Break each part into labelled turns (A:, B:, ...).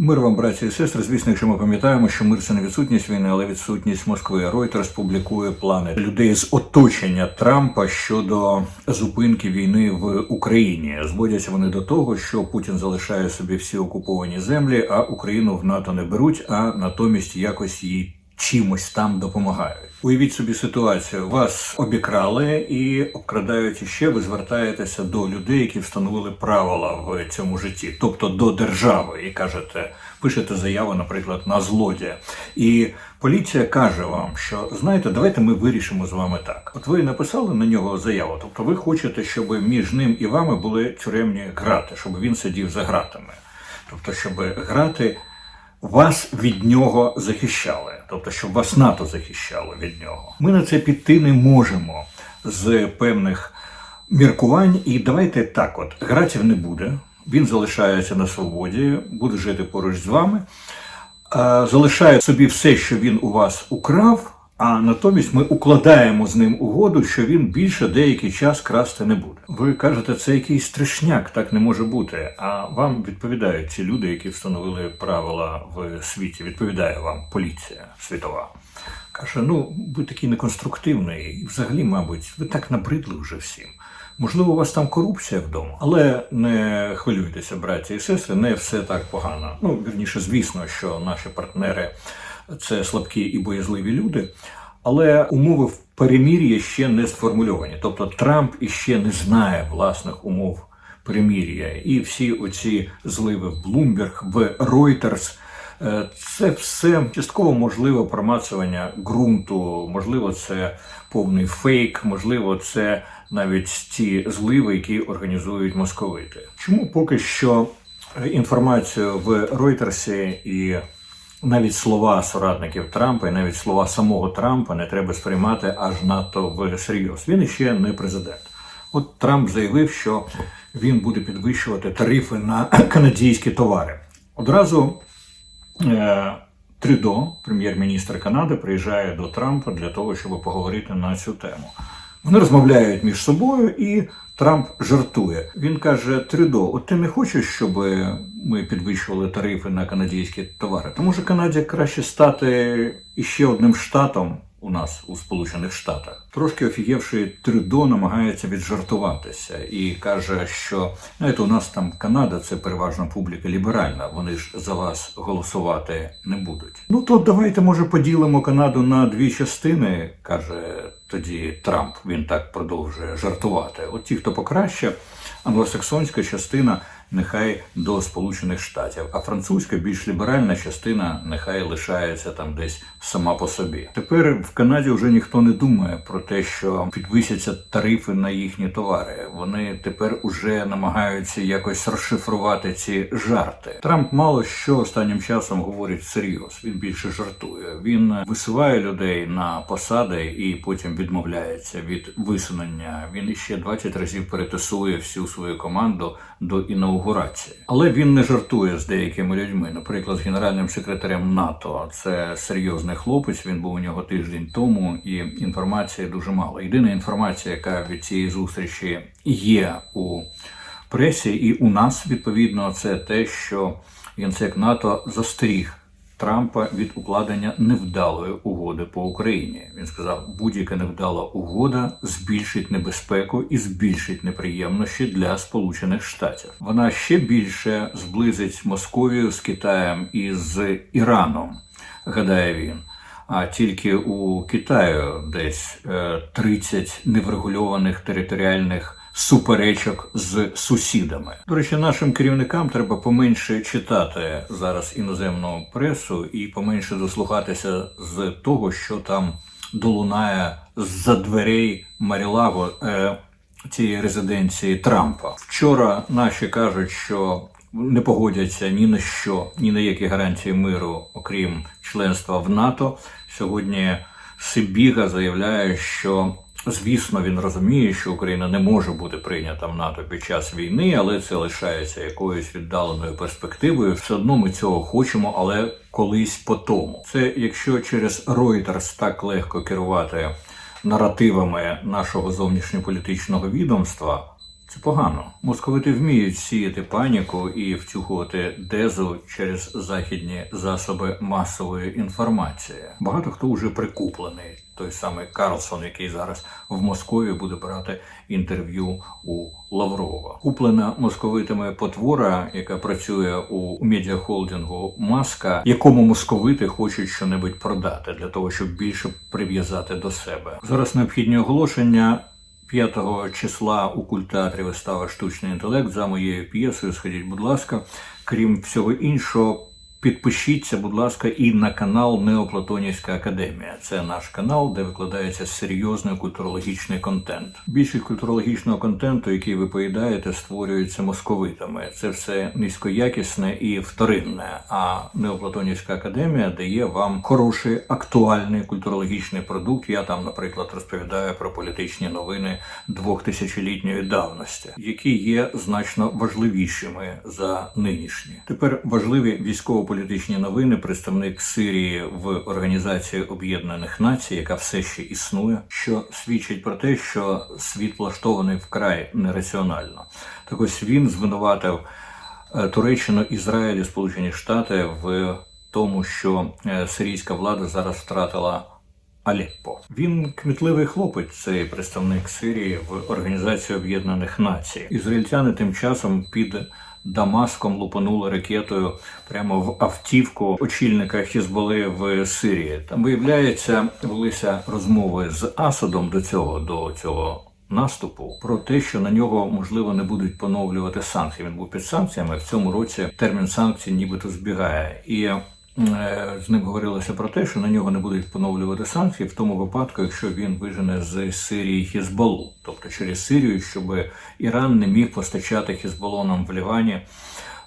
A: Мир вам, браті і сестри. Звісно, якщо ми пам'ятаємо, що мир це не відсутність війни, але відсутність Москви. Reuters публікує плани людей з оточення Трампа щодо зупинки війни в Україні. Зводяться вони до того, що Путін залишає собі всі окуповані землі, а Україну в НАТО не беруть, а натомість якось їй чимось там допомагають. Уявіть собі ситуацію: вас обікрали і обкрадають іще. Ви звертаєтеся до людей, які встановили правила в цьому житті, тобто до держави, і кажете, пишете заяву, наприклад, на злодія. І поліція каже вам, що знаєте, давайте ми вирішимо з вами так. От ви написали на нього заяву, тобто ви хочете, щоб між ним і вами були тюремні грати, щоб він сидів за гратами, тобто, щоб грати вас від нього захищали, тобто, щоб вас НАТО захищало від нього. Ми на це піти не можемо з певних міркувань. І давайте так: от граців не буде. Він залишається на свободі, буде жити поруч з вами, залишає собі все, що він у вас украв. А натомість ми укладаємо з ним угоду, що він більше деякий час красти не буде. Ви кажете, це якийсь страшняк, так не може бути. А вам відповідають ці люди, які встановили правила в світі. Відповідає вам поліція світова. Каже: ну ви такий неконструктивний, і взагалі, мабуть, ви так набридли вже всім. Можливо, у вас там корупція вдома, але не хвилюйтеся, браті і сестри, не все так погано. Ну, вірніше, звісно, що наші партнери це слабкі і боязливі люди, але умови в перемір'я ще не сформульовані. Тобто Трамп іще не знає власних умов перемір'я. І всі оці зливи в Bloomberg, в Reuters, е, це все частково можливо промацування ґрунту, можливо, це повний фейк, можливо, це навіть ті зливи, які організують московити. Чому поки що інформацію в Ройтерсі і навіть слова соратників Трампа, і навіть слова самого Трампа не треба сприймати аж надто всерйоз. Він іще не президент. От Трамп заявив, що він буде підвищувати тарифи на канадські товари. Одразу е, Трюдо, прем'єр-міністр Канади, приїжджає до Трампа для того, щоб поговорити на цю тему. Вони розмовляють між собою, і Трамп жартує. Він каже: Трюдо, от ти не хочеш, щоб ми підвищували тарифи на канадські товари? Тому що Канаді краще стати іще одним штатом у нас у Сполучених Штатах. Трошки офігівши Трюдо намагається віджартуватися і каже, що знаєте, у нас там Канада це переважно публіка ліберальна. Вони ж за вас голосувати не будуть. Ну то давайте може поділимо Канаду на дві частини, каже тоді Трамп. Він так продовжує жартувати. От ті, хто покраще, англосаксонська частина нехай до Сполучених Штатів, а французька більш ліберальна частина нехай лишається там десь сама по собі. Тепер в Канаді вже ніхто не думає про те, що підвисяться тарифи на їхні товари. Вони тепер уже намагаються якось розшифрувати ці жарти. Трамп мало що останнім часом говорить всерйоз. Він більше жартує. Він висуває людей на посади і потім відмовляється від висунення. Він іще 20 разів перетасує всю свою команду до інаугурації. Але він не жартує з деякими людьми. Наприклад, з генеральним секретарем НАТО. Це серйозний хлопець. Він був у нього тиждень тому, і інформації дуже мало. Єдина інформація, яка від цієї зустрічі є у пресі, і у нас відповідно, це те, що генсек НАТО застеріг. Трампа від укладення невдалої угоди по Україні. Він сказав, будь-яка невдала угода збільшить небезпеку і збільшить неприємності для Сполучених Штатів. Вона ще більше зблизить Московію з Китаєм і з Іраном, гадає він. А тільки у Китаю десь е, 30 неврегульованих територіальних суперечок з сусідами. До речі, нашим керівникам треба поменше читати зараз іноземну пресу і поменше дослухатися з того, що там долунає з-за дверей Марілаго е, цієї резиденції Трампа. Вчора наші кажуть, що не погодяться ні на що, ні на які гарантії миру, окрім членства в НАТО. Сьогодні Сибіга заявляє, що Звісно, він розуміє, що Україна не може бути прийнята в НАТО під час війни, але це лишається якоюсь віддаленою перспективою. Все одно ми цього хочемо, але колись по тому. Це якщо через Reuters так легко керувати наративами нашого зовнішньополітичного відомства, Це погано. Московити вміють сіяти паніку і втюхувати дезу через західні засоби масової інформації. Багато хто вже прикуплений. Той самий Карлсон, який зараз в Москві буде брати інтерв'ю у Лаврова. Куплена московитами потвора, яка працює у медіахолдингу Маска, якому московити хочуть щонебудь продати для того, щоб більше прив'язати до себе. Зараз необхідні оголошення. 5 числа у культеатрі вистава Штучний інтелект за моєю п'єсою. Сходіть, будь ласка. Крім всього іншого, підпишіться, будь ласка, і на канал Неоплатонівська академія. Це наш канал, де викладається серйозний культурологічний контент. Більшість культурологічного контенту, який ви поїдаєте, створюється московитами. Це все низькоякісне і вторинне. А Неоплатонівська академія дає вам хороший актуальний культурологічний продукт. Я там, наприклад, розповідаю про політичні новини двохтисячолітньої давності, які є значно важливішими за нинішні. Тепер важливі військово-політичні новини. Представник Сирії в Організації Об'єднаних Націй, яка все ще існує, що свідчить про те, що світ влаштований вкрай нераціонально. Так ось він звинуватив е, Туреччину, Ізраїль і Сполучені Штати в тому, що е, сирійська влада зараз втратила Алеппо. Він кмітливий хлопець, цей представник Сирії в Організації Об'єднаних Націй. Ізраїльтяни тим часом під Дамаском лупанули ракетою прямо в автівку очільника Хізболи в Сирії. Там виявляється, велися розмови з Асадом до цього до цього. Наступу про те, що на нього можливо не будуть поновлювати санкції. Він був під санкціями. В цьому році термін санкцій нібито збігає, і з ним говорилося про те, що на нього не будуть поновлювати санкції в тому випадку, якщо він вижене з Сирії Хізбалу, тобто через Сирію, щоб Іран не міг постачати Хізбалонам в Лівані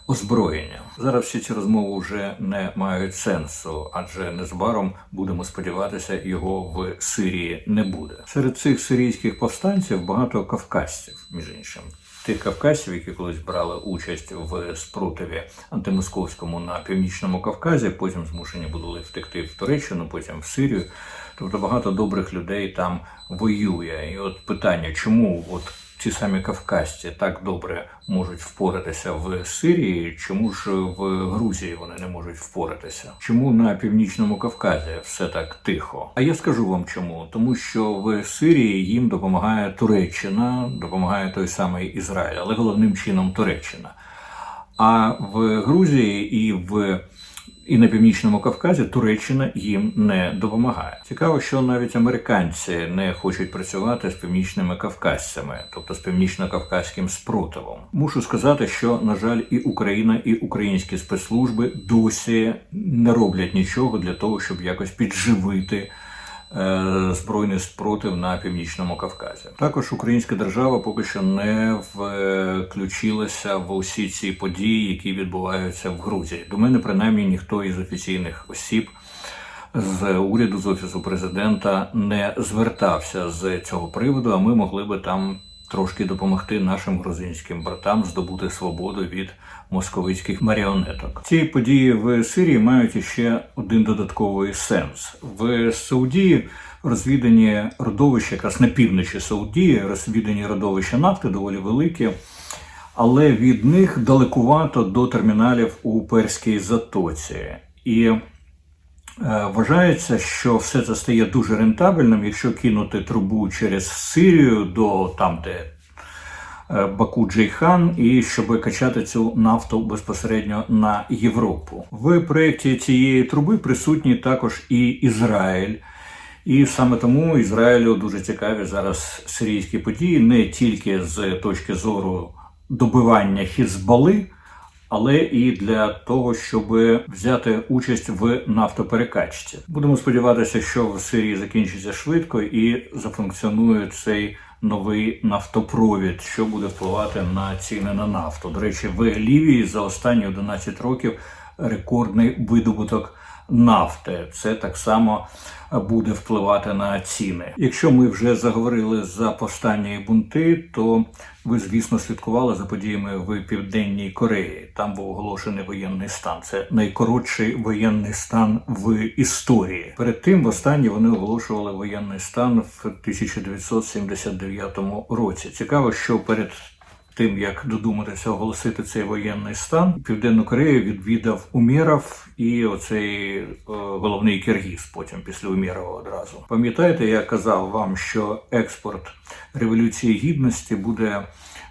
A: озброєння. Зараз всі ці розмови вже не мають сенсу, адже незабаром будемо сподіватися, його в Сирії не буде. Серед цих сирійських повстанців багато кавказців, між іншим. Тих кавказців, які колись брали участь в спротиві антимосковському на північному Кавказі, потім змушені були втекти в Туреччину, потім в Сирію. Тобто багато добрих людей там воює. І от питання, чому от ці самі кавказці так добре можуть впоратися в Сирії, чому ж в Грузії вони не можуть впоратися? Чому на північному Кавказі все так тихо? А я скажу вам чому, тому що в Сирії їм допомагає Туреччина, допомагає той самий Ізраїль, але головним чином Туреччина. А в Грузії і в і на північному Кавказі Туреччина їм не допомагає. Цікаво, що навіть американці не хочуть працювати з північними кавказцями, тобто з північно-кавказьким спротивом. Мушу сказати, що на жаль, і Україна, і українські спецслужби досі не роблять нічого для того, щоб якось підживити. Е, Збройний спротив на північному Кавказі. Також українська держава поки що не включилася в усі ці події, які відбуваються в Грузії. До мене принаймні ніхто із офіційних осіб з уряду з офісу президента не звертався з цього приводу. А ми могли би там трошки допомогти нашим грузинським братам здобути свободу від московицьких маріонеток. Ці події в Сирії мають іще один додатковий сенс в Саудії. Розвідані родовища, якраз на півночі Саудії, розвідані родовища нафти доволі великі, але від них далекувато до терміналів у Перській затоці. І вважається, що все це стає дуже рентабельним, якщо кинути трубу через Сирію до там, де е, Баку Джейхан, і щоб качати цю нафту безпосередньо на Європу. В проєкті цієї труби присутній також і Ізраїль. І саме тому Ізраїлю дуже цікаві зараз сирійські події не тільки з точки зору добивання Хізбали, але і для того, щоб взяти участь в нафтоперекачці. Будемо сподіватися, що в Сирії закінчиться швидко і зафункціонує цей новий нафтопровід, що буде впливати на ціни на нафту. До речі, в Лівії за останні 11 років рекордний видобуток нафти. Це так само буде впливати на ціни. Якщо ми вже заговорили за повстання і бунти, то ви, звісно, слідкували за подіями в Південній Кореї. Там був оголошений воєнний стан. Це найкоротший воєнний стан в історії. Перед тим, востаннє вони оголошували воєнний стан в 1979 році. Цікаво, що перед тим, як додуматися оголосити цей воєнний стан, Південну Корею відвідав Умєров і оцей е, головний Киргіз потім після Умєрова одразу. Пам'ятаєте, я казав вам, що експорт революції гідності буде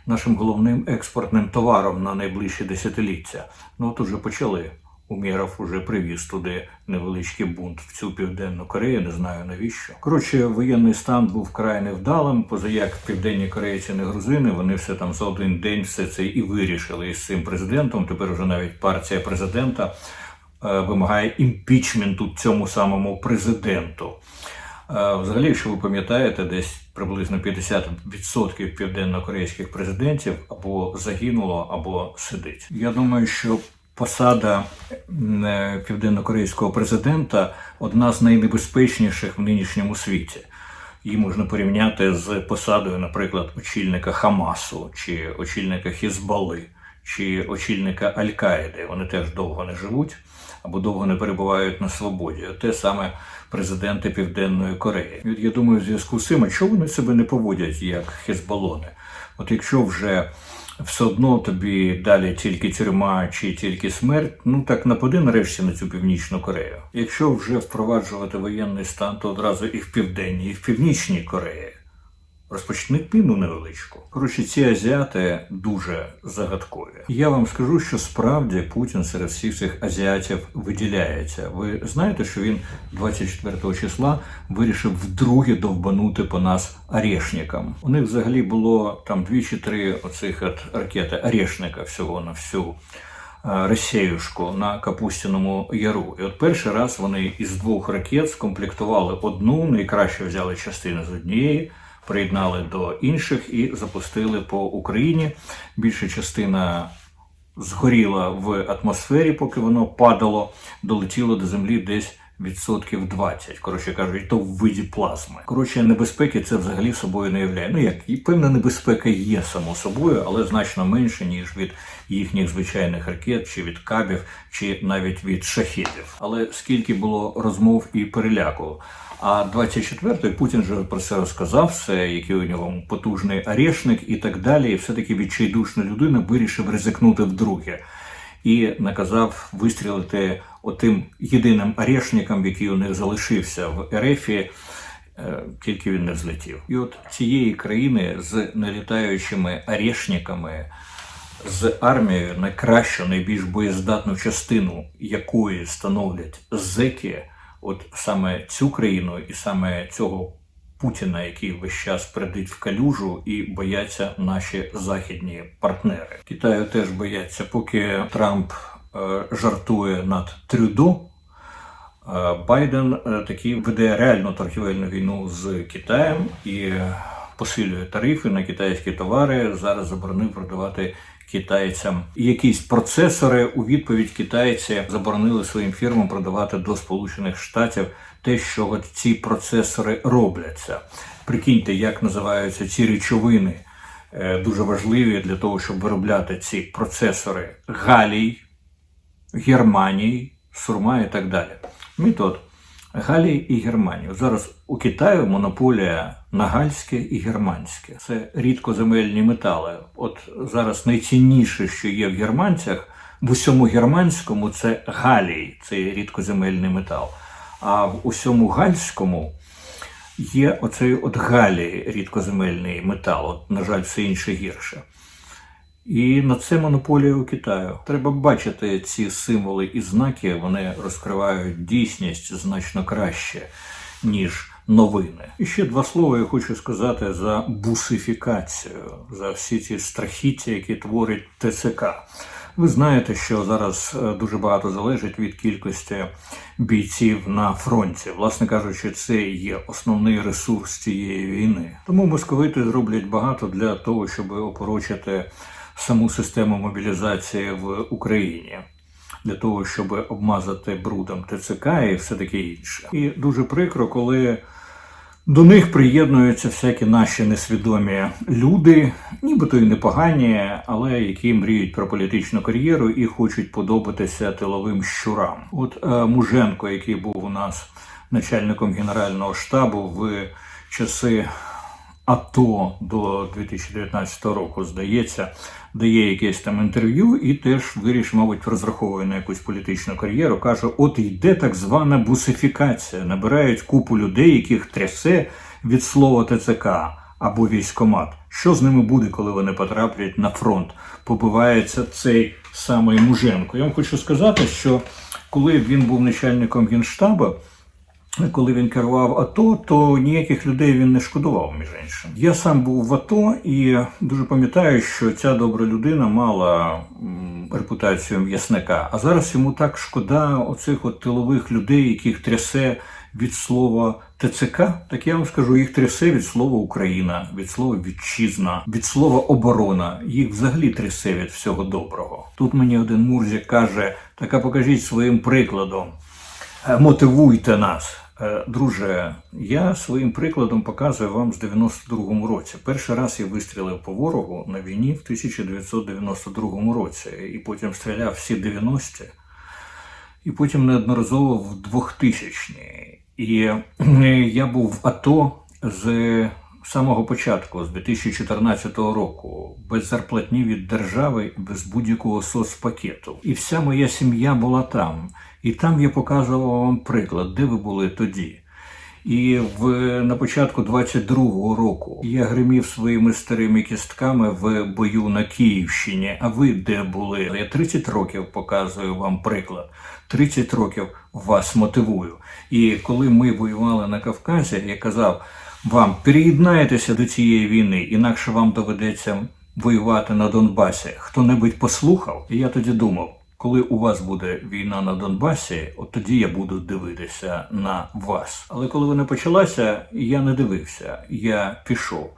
A: нашим головним експортним товаром на найближчі десятиліття. Ну от уже почали. Умєров уже привіз туди невеличкий бунт в цю південну Корею. Не знаю навіщо. Коротше, воєнний стан був вкрай невдалим. Позаяк південні корейці не грузини. Вони все там за один день все це і вирішили із цим президентом. Тепер вже навіть партія президента е, вимагає імпічменту цьому самому президенту. Е, Взагалі, якщо ви пам'ятаєте, десь приблизно 50% південно-корейських президентів або загинуло, або сидить. Я думаю, що посада е, південно-корейського президента одна з найнебезпечніших в нинішньому світі. Її можна порівняти з посадою, наприклад, очільника Хамасу, чи очільника Хізбали, чи очільника Аль-Каїди. Вони теж довго не живуть або довго не перебувають на свободі. Те саме президенти Південної Кореї. От я думаю, в зв'язку з цим, а чого вони себе не поводять як Хезбалони? От якщо вже все одно тобі далі тільки тюрма чи тільки смерть, ну так напади нарешті на цю північну Корею. Якщо вже впроваджувати воєнний стан, то одразу і в південній, і в північній Кореї. Розпочни піну невеличку. Коротше, ці азіати дуже загадкові. Я вам скажу, що справді Путін серед всіх цих азіатів виділяється. Ви знаєте, що він 24 числа вирішив вдруге довбанути по нас орешникам. У них взагалі було там дві чи три оцих от ракети орешника всього на всю. е, Росіюшку на Капустіному яру. І от перший раз вони із двох ракет скомплектували одну, найкраще взяли частину з однієї, приєднали до інших і запустили по Україні. Більша частина згоріла в атмосфері, поки воно падало, долетіло до землі десь. Відсотків 20, коротше кажуть, то в виді плазми. Коротше, небезпеки це взагалі собою не являє. Ну як і певна небезпека є само собою, але значно менше ніж від їхніх звичайних ракет, чи від кабів, чи навіть від шахідів. Але скільки було розмов і переляку. А 24-й Путін же про це розказав, все, який у нього потужний орешник і так далі. І все-таки відчайдушна людина вирішив ризикнути вдруге і наказав вистрілити отим єдиним орешником, який у них залишився в Ерефі. Тільки він не взлетів. І от цієї країни з налітаючими орешниками, з армією найкращу, найбільш боєздатну частину якої становлять зеки, от саме цю країну і саме цього Путіна, який весь час придить в калюжу, і бояться наші західні партнери. Китаю теж бояться, поки Трамп е, жартує над Трюдо. е, Байден е, таки веде реальну торгівельну війну з Китаєм і посилює тарифи на китайські товари. Зараз заборонив продавати китайцям якісь процесори. У відповідь китайці заборонили своїм фірмам продавати до Сполучених Штатів те, що от ці процесори робляться. Прикиньте, як називаються ці речовини. е, Дуже важливі для того, щоб виробляти ці процесори галій, Германії, Сурма і так далі. Метод Галій і Германію. Зараз у Китаю монополія на гальське і германське. Це рідкоземельні метали. От зараз найцінніше, що є в германцях, в усьому германському це галій, це рідкоземельний метал. А в усьому гальському є оцей от галій, рідкоземельний метал. От, на жаль, все інше гірше. І на це монополія у Китаю. Треба бачити ці символи і знаки, вони розкривають дійсність значно краще, ніж новини. І ще два слова я хочу сказати за бусифікацію, за всі ці страхіття, які творить ТЦК. Ви знаєте, що зараз е, дуже багато залежить від кількості бійців на фронті. Власне кажучи, це є основний ресурс цієї війни. Тому московити зроблять багато для того, щоб опорочити саму систему мобілізації в Україні. Для того, щоб обмазати брудом ТЦК і все таке інше. І дуже прикро, коли до них приєднуються всякі наші несвідомі люди, нібито і непогані, але які мріють про політичну кар'єру і хочуть подобатися тиловим щурам. От е, Муженко, який був у нас начальником генерального штабу в часи АТО до 2019 року, здається, дає якесь там інтерв'ю і теж вирішив, мабуть, розраховує на якусь політичну кар'єру. Каже: от йде так звана бусифікація. Набирають купу людей, яких трясе від слова ТЦК або військомат. Що з ними буде, коли вони потраплять на фронт? Побивається цей самий Муженко. Я вам хочу сказати, що коли він був начальником генштабу, коли він керував АТО, то ніяких людей він не шкодував, між іншим. Я сам був в АТО і дуже пам'ятаю, що ця добра людина мала репутацію м'ясника. А зараз йому так шкода оцих от тилових людей, яких трясе від слова ТЦК. Так я вам скажу, їх трясе від слова Україна, від слова вітчизна, від слова оборона. Їх взагалі трясе від всього доброго. Тут мені один мурзик каже: так а покажіть своїм прикладом. Е, мотивуйте нас. Е, Друже, я своїм прикладом показую вам з 92-му році. Перший раз я вистрілив по ворогу на війні в 1992 році, і потім стріляв всі 90-ті, і потім неодноразово в 2000-ні. І е, я був в АТО з самого початку, з 2014 року, без зарплатні від держави, без будь-якого соцпакету. І вся моя сім'я була там. І там я показував вам приклад, де ви були тоді. І в, на початку 22-го року я гримів своїми старими кістками в бою на Київщині. А ви де були? Я 30 років показую вам приклад. 30 років вас мотивую. І коли ми воювали на Кавказі, я казав вам, переєднайтеся до цієї війни, інакше вам доведеться воювати на Донбасі. Хто-небудь послухав? І я тоді думав. Коли у вас буде війна на Донбасі, от тоді я буду дивитися на вас. Але коли вона почалася, я не дивився, я пішов.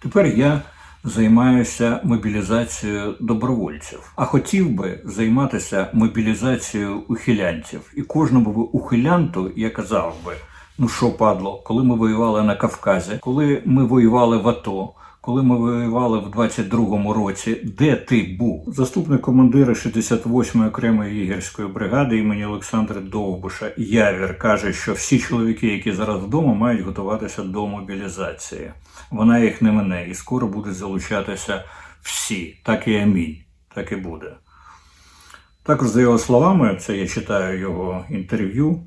A: Тепер я займаюся мобілізацією добровольців, а хотів би займатися мобілізацією ухилянців. І кожному ухилянту я казав би: ну що, падло, коли ми воювали на Кавказі, коли ми воювали в АТО. Коли ми воювали в 22-му році, де ти був? Заступник командира 68-ї окремої єгерської бригади імені Олександра Довбуша Явір каже, що всі чоловіки, які зараз вдома, мають готуватися до мобілізації. Вона їх не мине, і скоро будуть залучатися всі. Так і амінь, так і буде. Також, за його словами, це я читаю його інтерв'ю.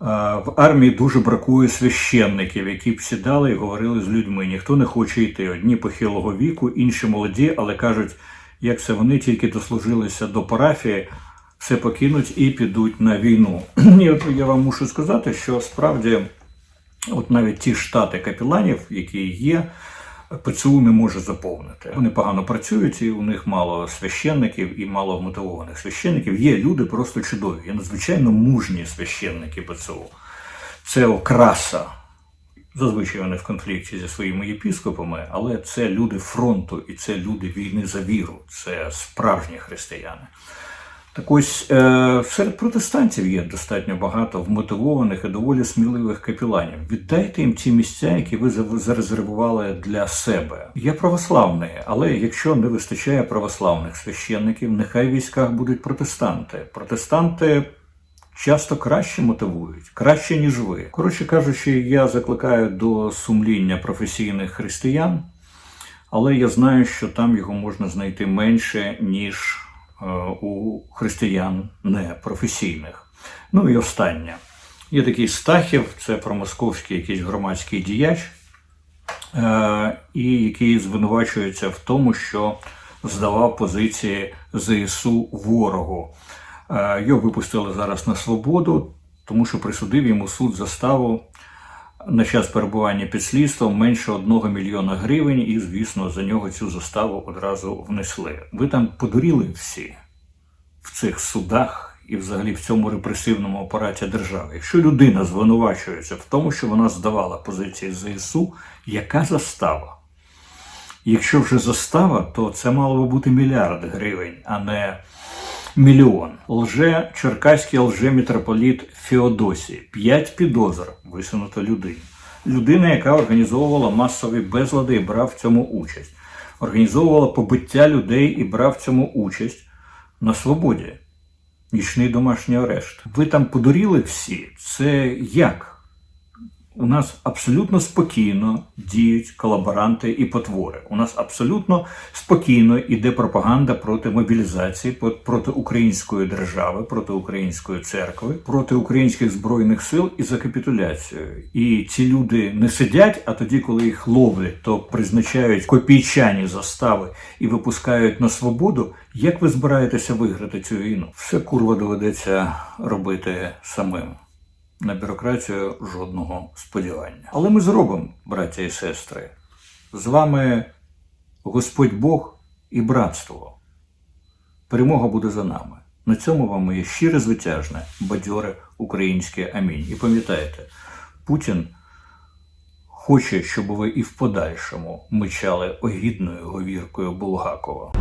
A: В армії дуже бракує священників, які б сідали і говорили з людьми. Ніхто не хоче йти. Одні похилого віку, інші молоді, але кажуть, як це вони тільки дослужилися до парафії, все покинуть і підуть на війну. І от я вам мушу сказати, що справді, от навіть ті штати капіланів, які є. ПЦУ не може заповнити. Вони погано працюють, і у них мало священників і мало мотивованих священників. Є люди просто чудові, є надзвичайно мужні священники ПЦУ. Це окраса. Зазвичай вони в конфлікті зі своїми єпіскопами, але це люди фронту і це люди війни за віру, це справжні християни. Так ось е, серед протестантів є достатньо багато вмотивованих і доволі сміливих капіланів. Віддайте їм ті місця, які ви зарезервували для себе. Я православний, але якщо не вистачає православних священників, нехай в військах будуть протестанти. Протестанти. Часто краще мотивують, краще ніж ви. Коротше кажучи, я закликаю до сумління професійних християн, але я знаю, що там його можна знайти менше ніж у християн непрофесійних. Ну і останнє. Є такий Стахів, це промосковський якийсь громадський діяч, і який звинувачується в тому, що здавав позиції ЗСУ ворогу. Його випустили зараз на свободу, тому що присудив йому суд заставу на час перебування під слідством менше одного мільйона гривень, і, звісно, за нього цю заставу одразу внесли. Ви там подуріли всі в цих судах і, взагалі, в цьому репресивному апараті держави. Якщо людина звинувачується в тому, що вона здавала позиції ЗСУ, яка застава? Якщо вже застава, то це мало би бути мільярд гривень, а не мільйон. Лже черкаський лже-мітрополіт Феодосій. П'ять підозр висунуто людині. Людина, яка організовувала масові безлади і брав в цьому участь. Організовувала побиття людей і брав в цьому участь на свободі. Нічний домашній арешт. Ви там подуріли всі? Це як? У нас абсолютно спокійно діють колаборанти і потвори. У нас абсолютно спокійно іде пропаганда проти мобілізації, проти української держави, проти української церкви, проти українських збройних сил і за капітуляцією. І ці люди не сидять, а тоді, коли їх ловлять, то призначають копійчані застави і випускають на свободу. Як ви збираєтеся виграти цю війну? Все курва доведеться робити самим. На бюрократію жодного сподівання. Але ми зробимо, браття і сестри. З вами Господь Бог і братство. Перемога буде за нами. На цьому вам моє щире звитяжне, бадьоре українське амінь. І пам'ятайте, Путін хоче, щоб ви і в подальшому мичали огідною говіркою Булгакова.